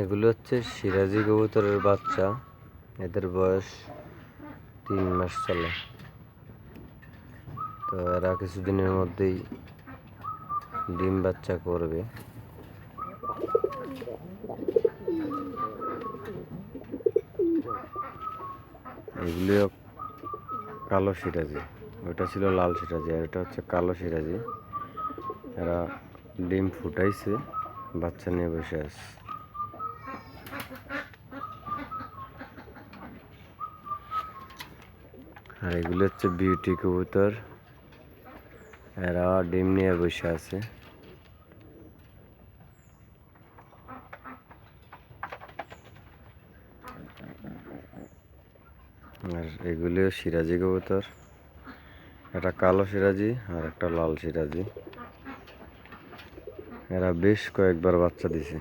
এগুলো হচ্ছে সিরাজি কবুতরের বাচ্চা। এদের বয়স তিন মাস চলে। তো এরা কিছুদিনের মধ্যেই ডিম বাচ্চা করবে। এগুলিও কালো সিরাজি। ওটা ছিল লাল সিরাজি আর এটা হচ্ছে কালো সিরাজি। এরা ডিম ফুটাইছে। বাচ্চা নিয়ে বসে আছে। আর এগুলো হচ্ছে বিউটি কবুতর। এরা ডিম নিয়ে বসে আছে। আর এগুলিও সিরাজি কবুতর। একটা কালো সিরাজি আর একটা লাল সিরাজি। এরা বেশ কয়েকবার বাচ্চা দিছে।